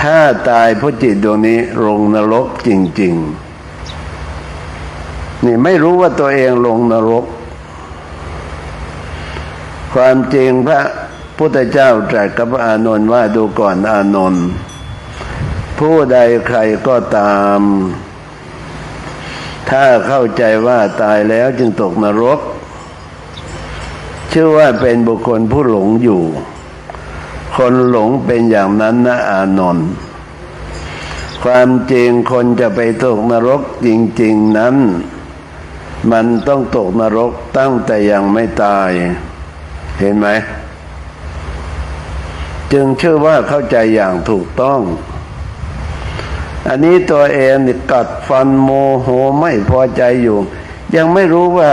ถ้าตายเพราะจิตดวงนี้ลงนรกจริง ๆ นี่ไม่รู้ว่าตัวเองลงนรก ความจริงพระพุทธเจ้าตรัสกับอานนท์ว่าดูก่อนอานนท์ผู้ใดใครก็ตาม ถ้าเข้าใจว่าตายแล้วจึงตกนรก ชื่อว่าเป็นบุคคลผู้หลงอยู่ คนหลงเป็นอย่างนั้นนะอานนท์ความจริงคนจะไปตกนรกจริง ๆนั้น มันต้องตกนรกตั้งแต่ยังไม่ตาย เห็นไหม จึงชื่อว่าเข้าใจอย่างถูกต้อง อันนี้ตัวเองกัดฟันโมโหไม่พอใจอยู่ ยังไม่รู้ว่า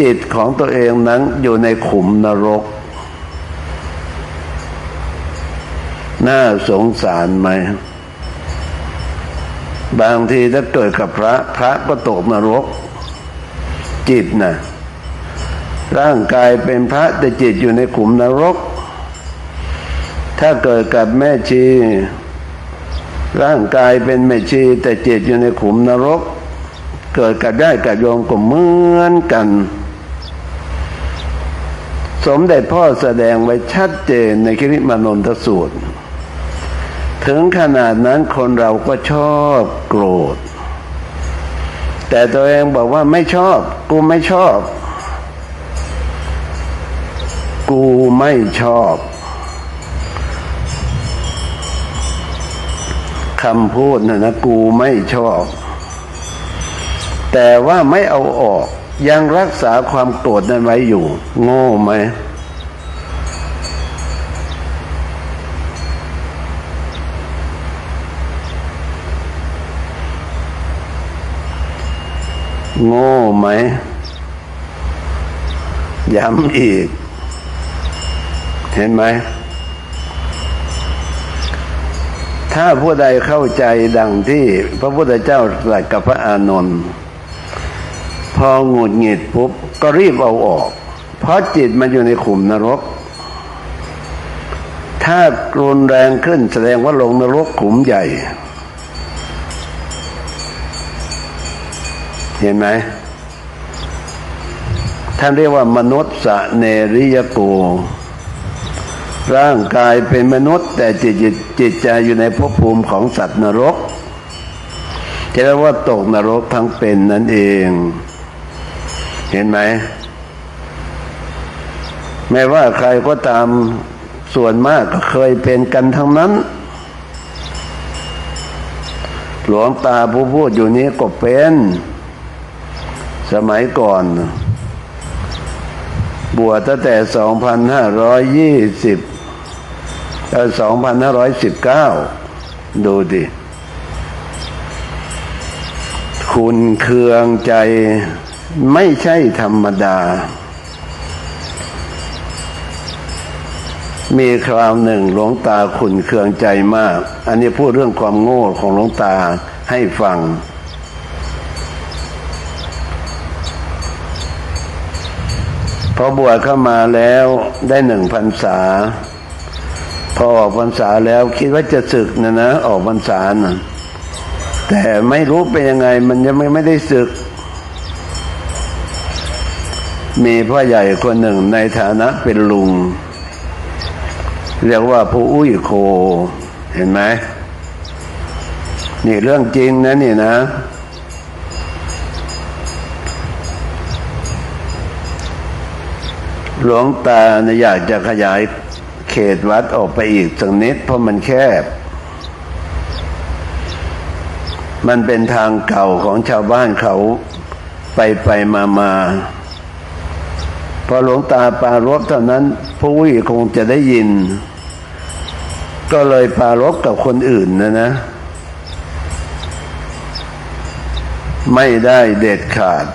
จิตของตัวเองนั้นอยู่ในขุมนรก น่าสงสารไหม บางทีถ้าเกิดกับพระ พระก็ตกนรก จิตนะ่ะร่างกายเป็นพระแต่จิตอยู่ในขุมนรก ถ้าเกิดกับแม่ชี ร่างกายเป็นแม่ชี แต่จิตอยู่ในขุมนรก เกิดกับได้กับโยมก็เหมือนกัน สมเด็จพ่อแสดงไว้ชัดเจนในคริมานนทสูตร ถึงขนาดนั้นคนเราก็ชอบโกรธ แต่ตัวเองบอกว่าไม่ชอบ กูไม่ชอบ กูไม่ชอบคำพูดนะนะกูไม่ชอบ แต่ว่าไม่เอาออก ยังรักษาความโกรธนั้นไว้อยู่ โง่ไหม โง่ไหม ย้ำอีก เห็นไหม ถ้าผู้ใดเข้าใจดังที่ พระพุทธเจ้าตรัสกับพระอานนท์พอหงุดหงิดปุ๊บ ก็รีบเอาออก เพราะจิตมันอยู่ในขุมนรก ถ้ารุนแรงขึ้นแสดงว่าลงนรกขุมใหญ่ เห็นไหมท่านเรียกว่ามนุษย์สเนริยโก ร่างกายเป็นมนุษย์ แต่จิตจิตจิตใจอยู่ในภพภูมิของสัตว์นรกจะเรียกว่าตกนรกทั้งเป็นนั่นเอง เห็นไหมไม่ว่าใครก็ตามส่วนมากก็เคยเป็นกันทั้งนั้น หลวงตาผู้พูดอยู่นี้ก็เป็น มัยก่อน บวชตั้งแต่ 2520เออ2519 ดูดิ คุณเคืองใจไม่ใช่ธรรมดา มีคราวหนึ่งหลวงตาขุนเคืองใจมาก อันนี้พูดเรื่องความโง่ของหลวงตาให้ฟัง พอบวชเข้ามาแล้วได้หนึ่งพรรษา พอออกพรรษาแล้วคิดว่าจะศึกนะนะออกพรรษานะแต่ไม่รู้เป็นยังไง มันยังไม่ไม่ได้ศึก มีพ่อใหญ่คนหนึ่งในฐานะเป็นลุง เรียกว่าผู้อุ้ยโค เห็นไหมนี่เรื่องจริงนะนี่นะ หลวงตาเนี่ยอยากจะขยายเขตวัดออกไปอีกสักนิดเพราะมันแคบ มันเป็นทางเก่าของชาวบ้านเขาไปไปมามาพอหลวงตาปารบเท่านั้นผู้วิคงจะได้ยิน ก็เลยปารบกับคนอื่นนะนะ ไม่ได้เด็ดขาด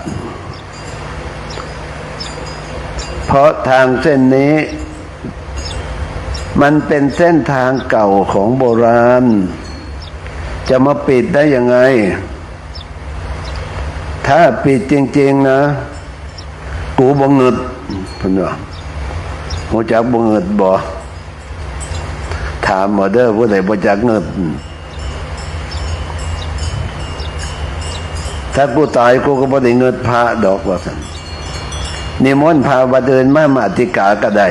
เพราะทางเส้นนี้ มันเป็นเส้นทางเก่าของโบราณ จะมาปิดได้ยังไง ถ้าปิดจริง ๆนะ กูบงเงิดพนว่าหัวจักบงเงิดบ่ถามมาเด้อผู้ใดบ่จักเงิดถ้ากูตายกูก็บ่ได้เงินพระดอกว่าสัน นิมนต์พาบดเดินมามาติกาก็ได้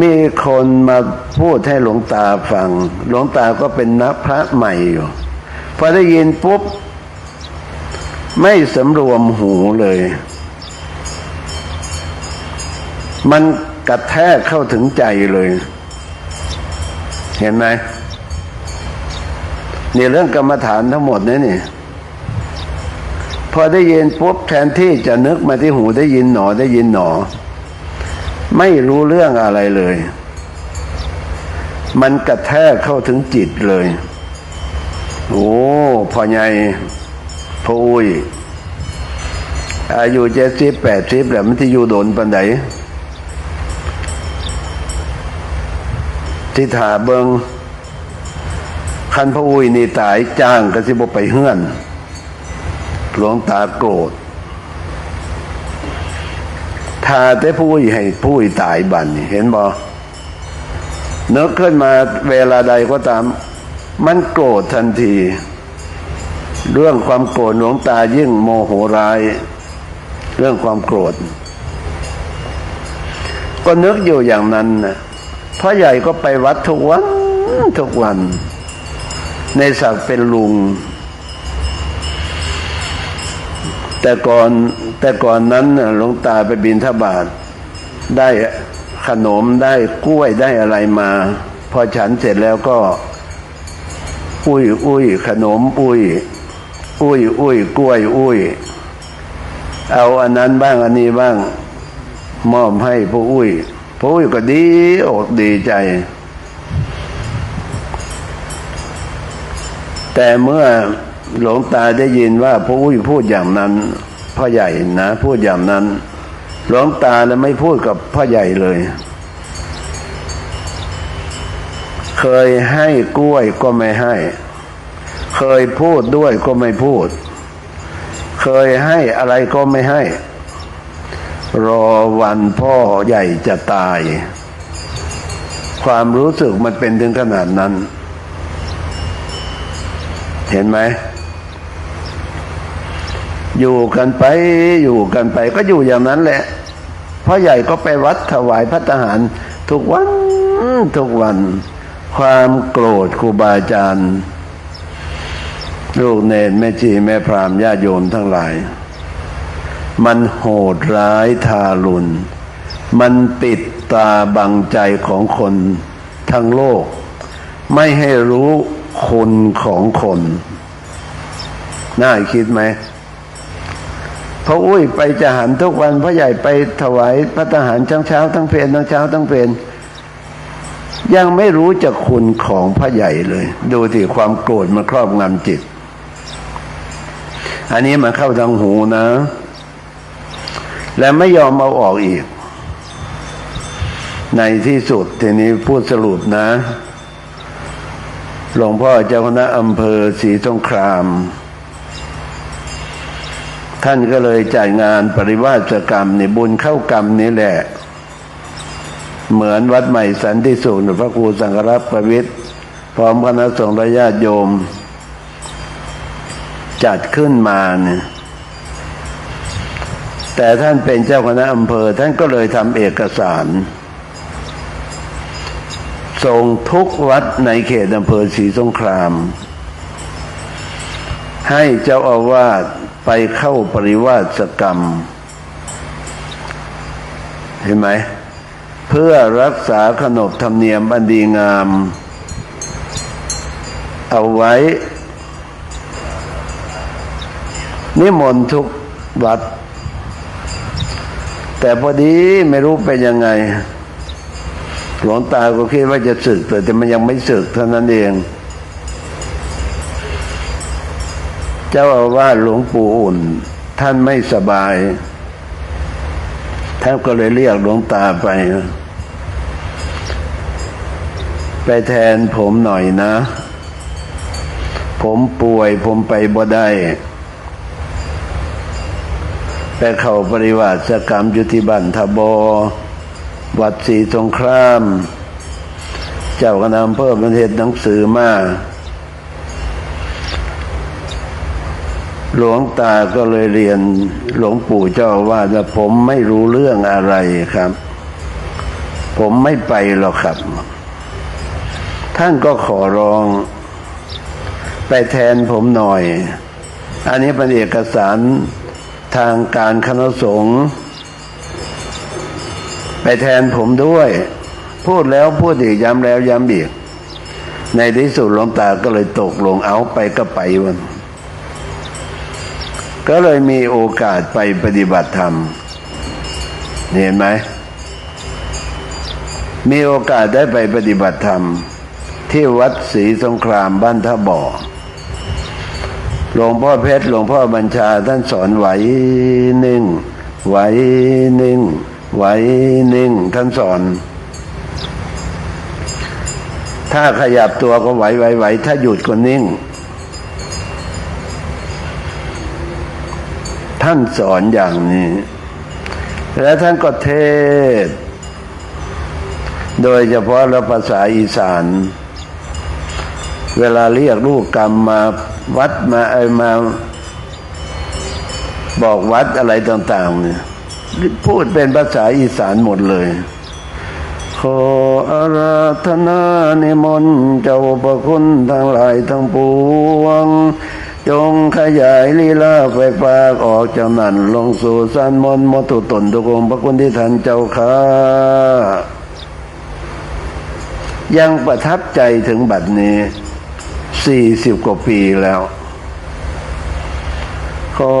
มีคนมาพูดให้หลวงตาฟัง หลวงตาก็เป็นนักพระใหม่อยู่ พอได้ยินปุ๊บ ไม่สำรวมหูเลย มันกระแทกเข้าถึงใจเลย เห็นไหมนี่เรื่องกรรมฐานทั้งหมดนี่นี่ อได้ยินปุ๊บแทนที่จะนึกมาที่หูได้ยินหนอได้ยินหนอ ไม่รู้เรื่องอะไรเลย มันกระแทกเข้าถึงจิตเลย โอ้พ่อใหญ่พ่ออุ้ยอายุเจ็ดสิบแปดสิบแล้วมันที่อยู่โดนปันไดที่ถาเบิงคันพระอุ้ยนี่ตายจ้างก็สิบไปเฮือน หลวงตาโกรธถ้าแต่ผู้ให้ผู้ตายบันเห็นบ่นึกขึ้นมาเวลาใดก็ตาม มันโกรธทันที เรื่องความโกรธหลวงตายิ่งโมโหร้าย เรื่องความโกรธ ก็นึกอยู่อย่างนั้นนะพ่อใหญ่ก็ไปวัดทุกวันทุกวัน ในศักดิ์เป็นลุง แต่ก่อนแต่ก่อนนั้นหลวงตาไปบินทบาทได้ขนมได้กล้วยได้อะไรมา พอฉันเสร็จแล้วก็ อุ้ยอุ้ยขนมอุ้ย อุ้ยอุ้ยกล้วยอุ้ย เอาอันนั้นบ้างอันนี้บ้าง มอบให้ผู้อุ้ยผู้อุ้ยก็ดีอกดีใจ แต่เมื่อ หลวงตาได้ยินว่าผู้อุ้ยพูดอย่างนั้นพ่อใหญ่นะพูดอย่างนั้น หลวงตาแล้วไม่พูดกับพ่อใหญ่เลย เคยให้กล้วยก็ไม่ให้ เคยพูดด้วยก็ไม่พูด เคยให้อะไรก็ไม่ให้ รอวันพ่อใหญ่จะตาย ความรู้สึกมันเป็นถึงขนาดนั้น เห็นไหม อยู่กันไปอยู่กันไปก็อยู่อย่างนั้นแหละพ่อใหญ่ก็ไปวัดถวายพระทหารทุกวันทุกวัน ความโกรธครูบาอาจารย์ลูกเนรแม่ชีแม่พรามญาติโยมทั้งหลาย มันโหดร้ายทารุณ มันปิดตาบังใจของคนทั้งโลก ไม่ให้รู้คุณของคน น่าคิดไหม พระอุ้ยไปจะหันทุกวันพระใหญ่ไปถวายพระทหารทั้งเช้าทั้งเพลนทั้งเช้าทั้งเพลนยังไม่รู้จักคุณของพระใหญ่เลย ดูที่ความโกรธมันครอบงำจิต อันนี้มันเข้าทางหูนะ และไม่ยอมเอาออกอีก ในที่สุดทีนี้พูดสรุปนะหลวงพ่อเจ้าคณะอำเภอศรีสงคราม ท่านก็เลยจ่ายงานปริวาสกรรมในบุญเข้ากรรมนี้แหละ เหมือนวัดใหม่สันติสุขพระครูสังฆรักษ์ประวิทย์พร้อมคณะสงฆ์และญาติโยม จัดขึ้นมาเนี่ยแต่ท่านเป็นเจ้าคณะอำเภอ ท่านก็เลยทำเอกสาร ส่งทุกวัดในเขตอำเภอศรีสงคราม ให้เจ้าอาวาส ไปเข้าปริวาสกรรม เห็นไหม เพื่อรักษาขนบธรรมเนียมอันดีงาม เอาไว้ นิมนต์ทุกวัด แต่พอดีไม่รู้เป็นยังไง หลวงตาก็คิดว่าจะสึกแต่มันยังไม่สึกเท่านั้นเอง เจ้าอาวาสหลวงปู่อุ่น ท่านไม่สบาย ท่านก็เลยเรียกหลวงตาไป ไปแทนผมหน่อยนะ ผมป่วยผมไปบ่ได้ไปเข้าปริวาสกรรมยุติบันทบวัดศรีสงคราม เจ้าคณะอำเภอประเทศหนังสือมา หลวงตาก็เลยเรียนหลวงปู่เจ้าว่าจะผมไม่รู้เรื่องอะไรครับ ผมไม่ไปหรอกครับ ท่านก็ขอร้อง ไปแทนผมหน่อย อันนี้เป็นเอกสารทางการคณะสงฆ์ไปแทนผมด้วย พูดแล้วพูดอีกย้ำแล้วย้ำอีก ในที่สุดหลวงตาก็เลยตกลงเอาไปก็ไปวัน ก็เลยมีโอกาสไปปฏิบัติธรรม เห็นไหม มีโอกาสได้ไปปฏิบัติธรรม ที่วัดศรีสงครามบ้านท่าบ่อหลวงพ่อเพชรหลวงพ่อบัญชาท่านสอนไหวนิ่ง ไหวนิ่ง ไหวนิ่ง ท่านสอน ถ้าขยับตัวก็ไหวไหวไหวถ้าหยุดก็นิ่ง ท่านสอนอย่างนี้ แล้วท่านก็เทศ โดยเฉพาะเราภาษาอีสาน เวลาเรียกลูกกรรมมาวัดมาไอมาบอกวัดอะไรต่างๆเนี่ยพูดเป็นภาษาอีสานหมดเลยขออาราธนานิมนต์เจ้าประคุณทั้งหลายทั้งปวง จงขยายลีลาไฟฟ้าออกจากนั้นลงสู่สันมนต์มตุตนทุกองพระคุณที่ท่านเจ้าข้ายังประทับใจถึงบัดนี้สี่สิบกว่าปีแล้ว ขอ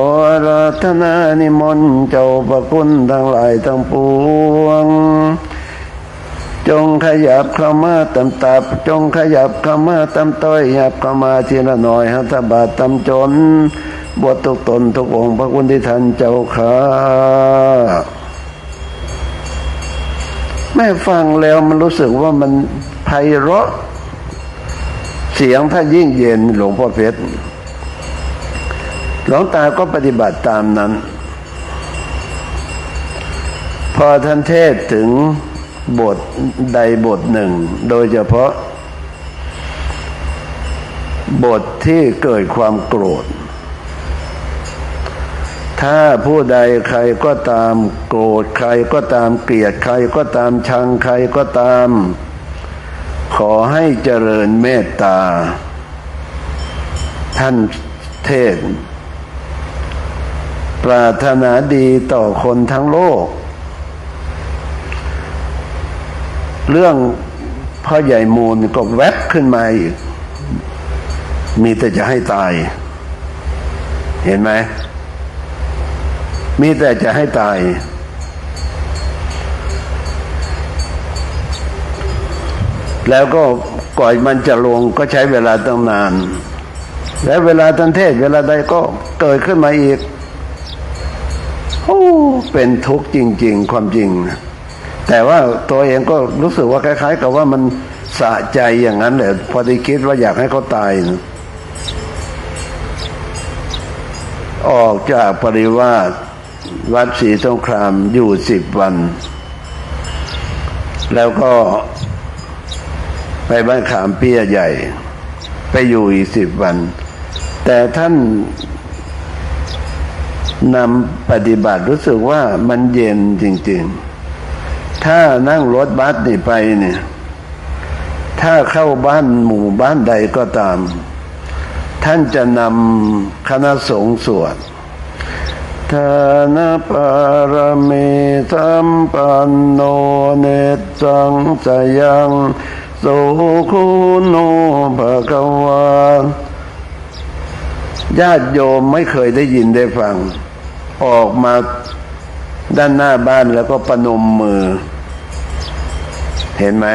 ราธนานิมนต์เจ้าประคุณทั้งหลายทั้งปวง จงขยับเข้ามาตำตับ จงขยับเข้ามาตำต้อยหยับเข้ามาทีละหน่อยหัตบาทตำจนบวชทุกตนทุกองค์พระคุณที่ท่านเจ้าข้าแม่ฟังแล้วมันรู้สึกว่ามันไพเราะ เสียงท่านยิ่งเย็นหลวงพ่อเพชรหลวงตาก็ปฏิบัติตามนั้น พอท่านเทศถึง บทใดบทหนึ่ง โดยเฉพาะ บทที่เกิดความโกรธ ถ้าผู้ใดใครก็ตามโกรธใครก็ตามเกลียดใครก็ตามชังใครก็ตาม ขอให้เจริญเมตตา ท่านเทศ ปรารถนาดีต่อคนทั้งโลก เรื่องพ่อใหญ่มูลก็แวบขึ้นมาอีก มีแต่จะให้ตาย เห็นไหม มีแต่จะให้ตาย แล้วก็ก่อนมันจะลงก็ใช้เวลาตั้งนาน แล้วเวลาทันเทศ เวลาใดก็เกิดขึ้นมาอีกโอ้เป็นทุกข์จริง ๆ ความจริงนะ แต่ว่าตัวเองก็รู้สึกว่าคล้าย ๆ กับว่ามันสะใจอย่างนั้นแหละพอได้คิดว่าอยากให้เขาตายนะออกจากปริวาสวัดศรีสงครามอยู่สิบวัน แล้วก็ไปบ้านขามเปี้ยใหญ่ ไปอยู่อีกสิบวัน แต่ท่านนำปฏิบัติรู้สึกว่ามันเย็นจริง ๆ ถ้านั่งรถบัสนี่ไปเนี่ย ถ้าเข้าบ้านหมู่บ้านใดก็ตาม ท่านจะนำคณะสงฆ์สวดทานปารมีสัมปันโนเนจังสยังโสคุโนภะคะวาญาติโยมไม่เคยได้ยินได้ฟัง ออกมา ด้านหน้าบ้านแล้วก็ประนมมือ เห็นไหม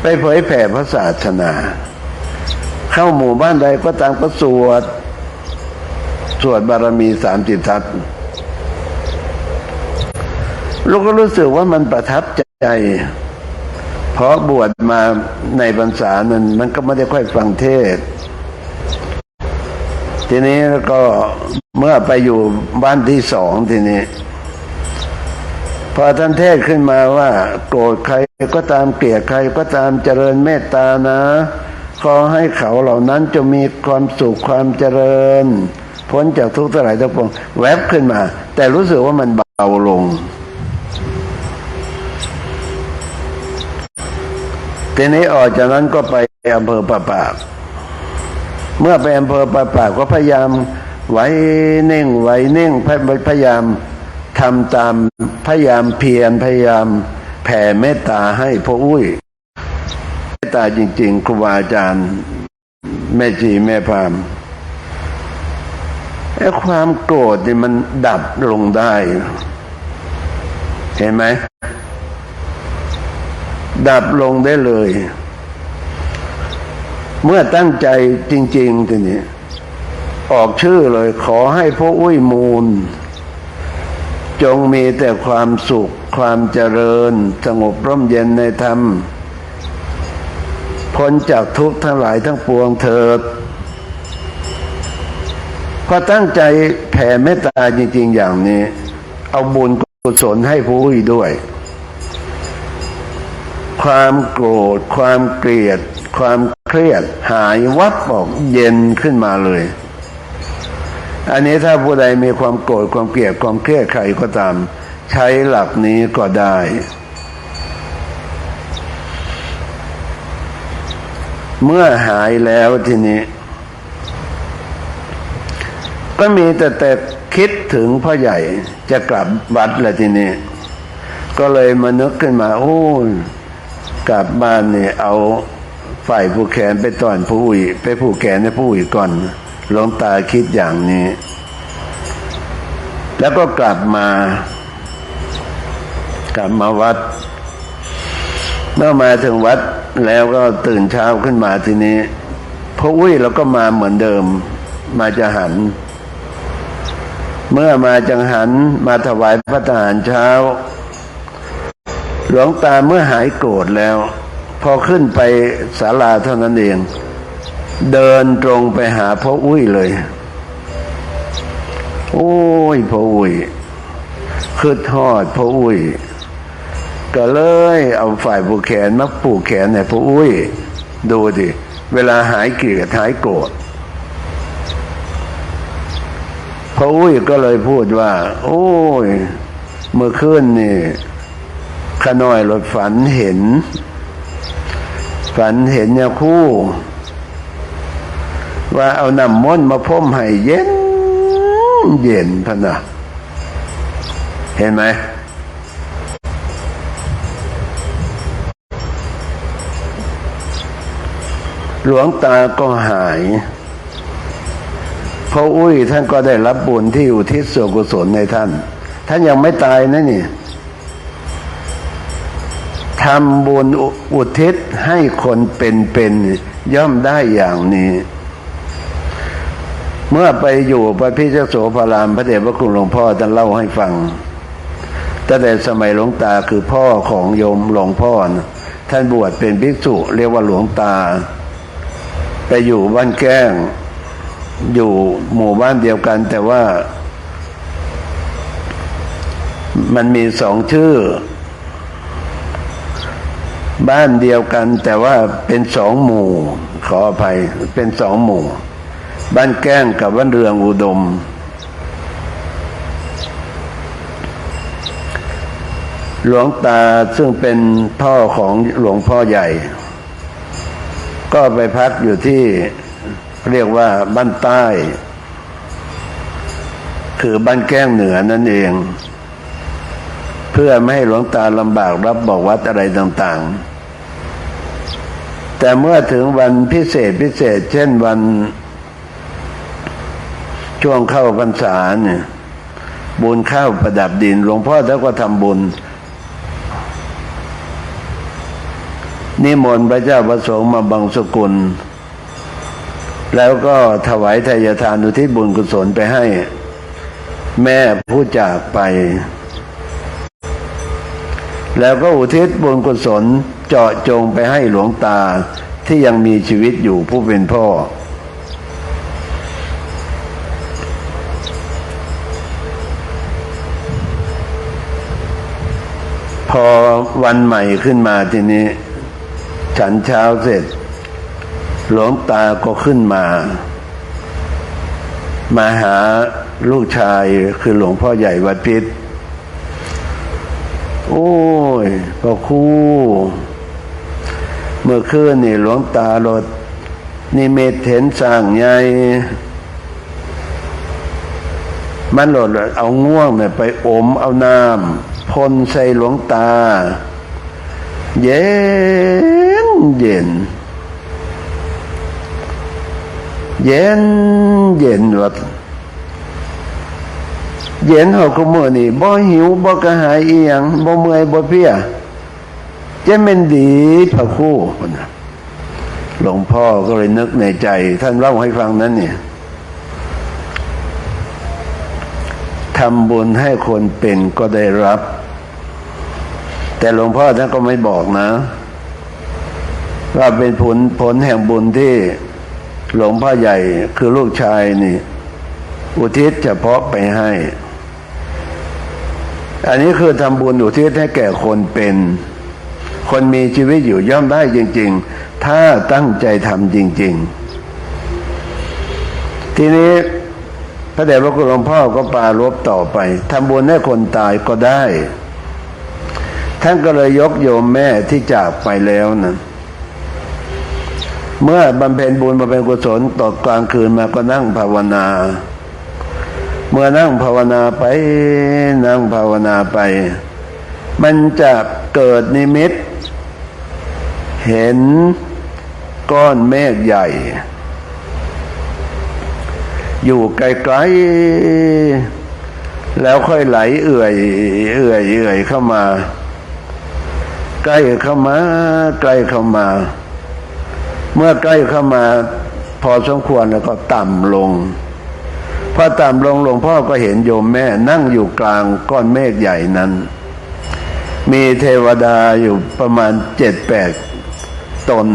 ไปเผยแผ่พระศาสนา เข้าหมู่บ้านใดก็ตามก็สวด สวดบารมีสามจิตทัศน์ลูกก็รู้สึกว่ามันประทับใจ เพราะบวชมาในพรรษานั้นมันก็ไม่ได้ค่อยฟังเทศ ทีนี้ก็เมื่อไปอยู่บ้านที่สองทีนี้ พอท่านเทศขึ้นมาว่า โกรธใครก็ตามเกลียดใครก็ตามเจริญเมตตานะขอให้เขาเหล่านั้นจะมีความสุขความเจริญ พ้นจากทุกข์ทั้งหลายทั้งปวงแวบขึ้นมา แต่รู้สึกว่ามันเบาลงทีนี้ออกจากนั้นก็ไปอำเภอปะปาก เมื่อไปอำเภอปะปาก็พยายามไว้นิ่งไว้นิ่งพยพยายามทำตามพยายามเพียรพยายามแผ่เมตตาให้พ่ออุ้ยเมตตาจริง ๆ ครูบาอาจารย์ แม่จีแม่พามไอ้ความโกรธนี่มันดับลงได้ เห็นไหม ดับลงได้เลย เมื่อตั้งใจจริงๆทีนี้ออกชื่อเลยขอให้พ่ออุ้ยมูล จงมีแต่ความสุข ความเจริญ สงบร่มเย็นในธรรม พ้นจากทุกข์ทั้งหลายทั้งปวงเถิดพอตั้งใจแผ่เมตตาจริง ๆ อย่างนี้ เอาบุญกุศลให้ผู้อื่นด้วย ความโกรธ ความเกลียด ความเครียดหายวับออกเย็นขึ้นมาเลย อันนี้ถ้าผู้ใดมีความโกรธความเกลียดความเครียดใครก็ตาม ใช้หลักนี้ก็ได้ เมื่อหายแล้วทีนี้ ก็มีแต่แต่คิดถึงพ่อใหญ่จะกลับวัดแล้วทีนี้ ก็เลยมานึกขึ้นมาโอ้ยกลับบ้านเนี่ยเอา ฝ่ายผู้แขนไปตอนผู้อุ๋ยไปผู้แขนให้ผู้อุ๋ยก่อนหลวงตาคิดอย่างนี้ แล้วก็กลับมา กลับมาวัด เมื่อมาถึงวัดแล้วก็ตื่นเช้าขึ้นมาทีนี้พระอุ้ยเราก็มาเหมือนเดิม มาจะหัน เมื่อมาจังหันมาถวายพระทหารเช้า หลวงตาเมื่อหายโกรธแล้ว พอขึ้นไปศาลาเท่านั้นเอง เดินตรงไปหาพ่ออุ้ยเลย โอ้ยพ่ออุ้ยคือทอดพ่ออุ้ย ก็เลยเอาฝ่ายผูกแขนมาผูกแขนให้พ่ออุ้ย ดูดิเวลาหายเกลียดหายโกรธพ่ออุ้ยก็เลยพูดว่า โอ้ย เมื่อคืนนี่ขน้อยรถฝันเห็น ฝันเห็นยาคู่ ว่าเอาน้ำม้นมาพ่มให้เย็น เย็นพะนะเห็นไหมหลวงตาก็หายพระอุ้ยท่านก็ได้รับบุญที่อุทิศส่วนกุศลในท่าน ท่านยังไม่ตายนะนี่ ทำบุญอุทิศให้คนเป็นๆย่อมได้อย่างนี้ เมื่อไปอยู่พระพิจโสพารามพระเดชพระคุณหลวงพ่อท่านเล่าให้ฟังตั้งแต่สมัยหลวงตาคือพ่อของโยมหลวงพ่อนะท่านบวชเป็นภิกษุเรียกว่าหลวงตา ไปอยู่บ้านแก้ง อยู่หมู่บ้านเดียวกัน แต่ว่า มันมีสองชื่อ บ้านเดียวกันแต่ว่าเป็นสองหมู่ ขออภัยเป็นสองหมู่ บ้านแก้งกับบ้านเรืองอุดม หลวงตาซึ่งเป็นพ่อของหลวงพ่อใหญ่ ก็ไปพักอยู่ที่เรียกว่าบ้านใต้ คือบ้านแก้งเหนือนั่นเอง เพื่อไม่ให้หลวงตาลำบากรับบอกวัดอะไรต่าง ๆ แต่เมื่อถึงวันพิเศษพิเศษ เช่นวัน ช่วงเข้าพรรษาเนี่ยบุญข้าวประดับดินหลวงพ่อท่านก็ทำบุญ นิมนต์พระเจ้าประสงค์มาบังสกุล แล้วก็ถวายทายทานอุทิศบุญกุศลไปให้ แม่ผู้จากไป แล้วก็อุทิศบุญกุศลเจาะจงไปให้หลวงตาที่ยังมีชีวิตอยู่ผู้เป็นพ่อ พอวันใหม่ขึ้นมาทีนี้ ฉันเช้าเสร็จ หลวงตาก็ขึ้นมา มาหาลูกชายคือหลวงพ่อใหญ่วัดพิษ โอ้ยพ่อครูเมื่อคืนนี่หลวงตาลดนิเมตเห็นสร้างใหญ่มันหลดเอาง่วงเนี่ยไปอมเอาน้ำพ่นใส่หลวงตา เย็นเย็น เย็นเย็นวัด เย็นเขาก็มือนี่บ่หิวบ่กระหายอีหยังบ่เมื่อยบ่เพียจะเป็นดีพระคู่นะหลวงพ่อก็เลยนึกในใจ ท่านเล่าให้ฟังนั้นเนี่ยทำบุญให้คนเป็นก็ได้รับ แต่หลวงพ่อท่านก็ไม่บอกนะ ว่าเป็นผลผลแห่งบุญที่หลวงพ่อใหญ่คือลูกชายนี่ อุทิศเฉพาะไปให้ อันนี้คือทำบุญอุทิศให้แก่คนเป็น คนมีชีวิตอยู่ย่อมได้จริง ๆ ถ้าตั้งใจทำจริง ๆ ทีนี้พระเดชพระคุณหลวงพ่อก็ปารบต่อไปทำบุญให้คนตายก็ได้ ท่านก็เลยยกโยมแม่ที่จากไปแล้วนะเมื่อบำเพ็ญบุญบำเพ็ญกุศลตกกลางคืนมาก็นั่งภาวนา เมื่อนั่งภาวนาไป นั่งภาวนาไป มันจะเกิดนิมิต เห็นก้อนเมฆใหญ่ อยู่ไกลๆแล้วค่อยไหลเอื่อยเอื่อยเอื่อยเข้ามา ใกล้เข้ามา ใกล้เข้ามา เมื่อใกล้เข้ามา พอสมควรแล้วก็ต่ำลง พอต่ำลงหลวงพ่อก็เห็นโยมแม่นั่งอยู่กลางก้อนเมฆใหญ่นั้น มีเทวดาอยู่ประมาณเจ็ดแปดตน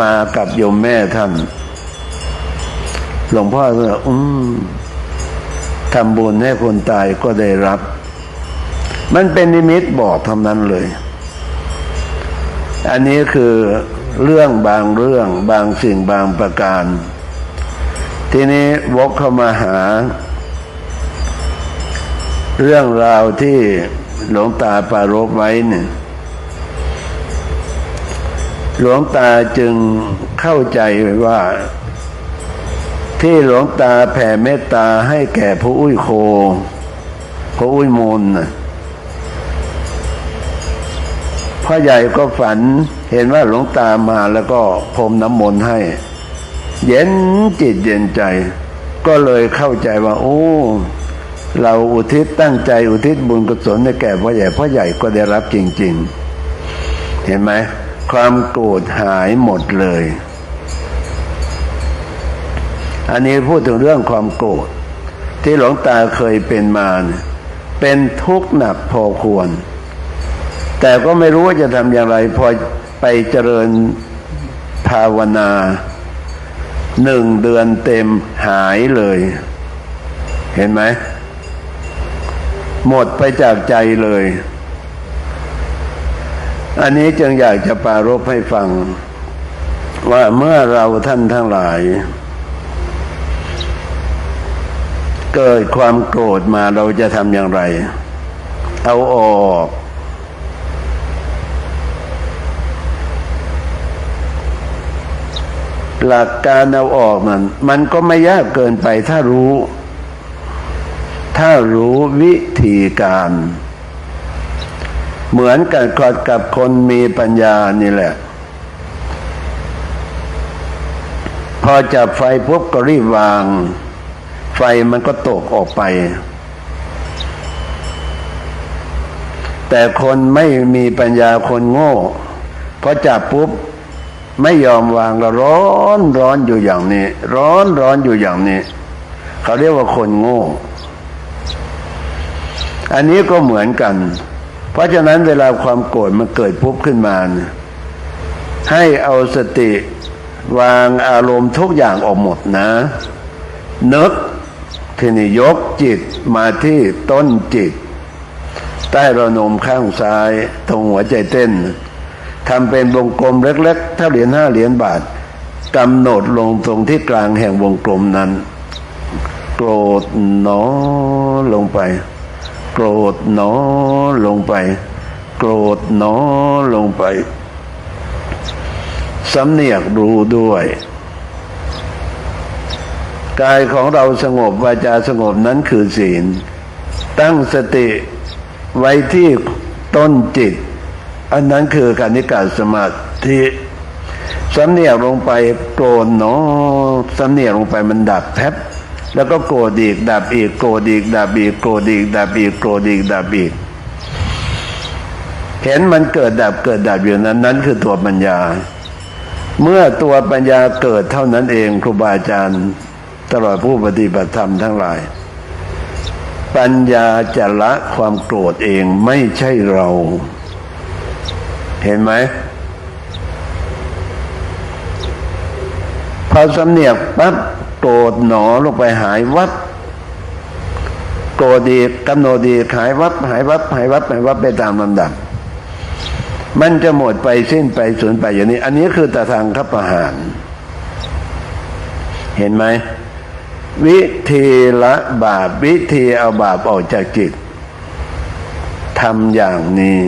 มากับโยมแม่ท่าน หลวงพ่อก็อืมทำบุญให้คนตายก็ได้รับ มันเป็นนิมิตบอกทำนั้นเลย อันนี้คือเรื่องบางเรื่องบางสิ่งบางประการ ทีนี้วกเข้ามาหา เรื่องราวที่หลวงตาปรารบไว้เนี่ยหลวงตาจึงเข้าใจว่า ที่หลวงตาแผ่เมตตาให้แก่พระอุ้ยโคพระอุ้ยมูลน่ะพ่อใหญ่ก็ฝันเห็นว่าหลวงตามาแล้วก็พรมน้ำมนต์ให้ เย็นจิตเย็นใจ ก็เลยเข้าใจว่า โอ้ เราอุทิศตั้งใจอุทิศบุญกุศลให้แก่พ่อใหญ่พ่อใหญ่ก็ได้รับจริง ๆ เห็นไหมความโกรธหายหมดเลย อันนี้พูดถึงเรื่องความโกรธที่หลวงตาเคยเป็นมาเนี่ยเป็นทุกข์หนักพอควร แต่ก็ไม่รู้ว่าจะทำอย่างไร พอไปเจริญภาวนา หนึ่งเดือนเต็มหายเลย เห็นไหม หมดไปจากใจเลย อันนี้จึงอยากจะปารบให้ฟัง ว่าเมื่อเราท่านทั้งหลาย เกิดความโกรธมาเราจะทำอย่างไร เอาออก หลักการเอาออกมัน มันก็ไม่ยากเกินไปถ้ารู้ ถ้ารู้วิธีการ เหมือนกันกับคนมีปัญญานี่แหละ พอจับไฟปุ๊บก็รีบวาง ไฟมันก็ตกออกไป แต่คนไม่มีปัญญาคนโง่พอจับปุ๊บ ไม่ยอมวางก็ร้อนร้อนอยู่อย่างนี้ ร้อนร้อนอยู่อย่างนี้ เขาเรียกว่าคนโง่ อันนี้ก็เหมือนกัน เพราะฉะนั้นเวลาความโกรธมันเกิดปุ๊บขึ้นมาเนี่ยให้เอาสติวางอารมณ์ทุกอย่างออกหมดนะนึกทีนี้ยกจิตมาที่ต้นจิต ใต้ระนมข้างซ้าย ตรงหัวใจเต้น ทำเป็นวงกลมเล็กๆถ้าเหรียญห้าเหรียญบาทกำหนดลงตรงที่กลางแห่งวงกลมนั้น โกรธหนอลงไป โกรธหนอลงไป โกรธหนอลงไปสำเนียกรู้ด้วยกายของเราสงบวาจาสงบนั้นคือศีล ตั้งสติไว้ที่ต้นจิต อันนั้นคือการนิการสมาธิสำเนียกลงไปโกรธเนาะสำเนียกลงไปมันดับแทบแล้วก็โกรธอีกดับอีกโกรธอีกดับอีกโกรธอีกดับอีกโกรธอีกดับอีกเห็นมันเกิดดับเกิดดับอยู่นั้นนั้นคือตัวปัญญา เมื่อตัวปัญญาเกิดเท่านั้นเองครูบาอาจารย์ตลอดผู้ปฏิบัติธรรมทั้งหลาย ปัญญาจะละความโกรธเองไม่ใช่เรา เห็นไหมพอสำเนียกปั๊บโกรธหนอลงไปหายวับโกรธอีกำหนดอีหายวับหายวับหายวับหายวับไปตามลำดับ มันจะหมดไปสิ้นไปสูญไปอย่างนี้ อันนี้คือตาทางขับประหาร เห็นไหมวิธีละบาปวิธีเอาบาปออกจากจิตทำอย่างนี้